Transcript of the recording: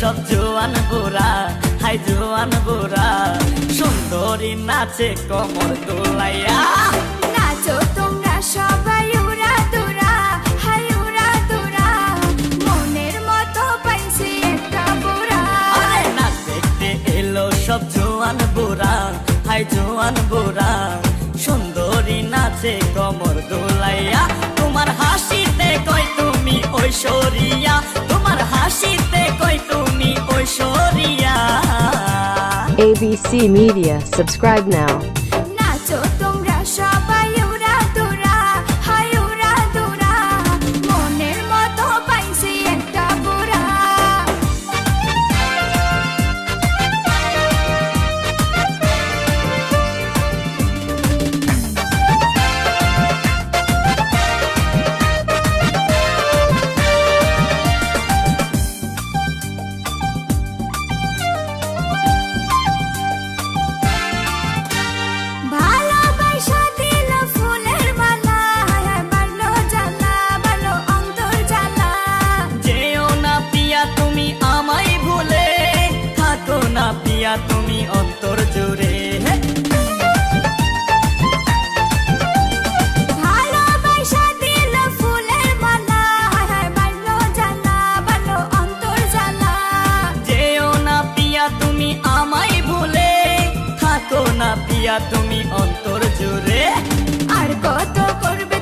সব জোয়ান বুড়া হাই জোয়ান বুড়া সুন্দরী নাচে কমর দোলাইয়া। নাচো তোমরা সবাই উড়া দুরা হাই উড়া দুরা মনের মতো পাইছি একটা বুড়া। আরে নাচ দেখতে এলো সব জোয়ান বুড়া হাই জোয়ান বুড়া সুন্দরী নাচে কমর দোলাইয়া। তোমার হাসিতে কই তুমি Aishwarya ABC Media. Subscribe now. যেও না পিয়া তুমি আমায় ভুলে থাকো না পিয়া তুমি অন্তর জুড়ে আর কত করবে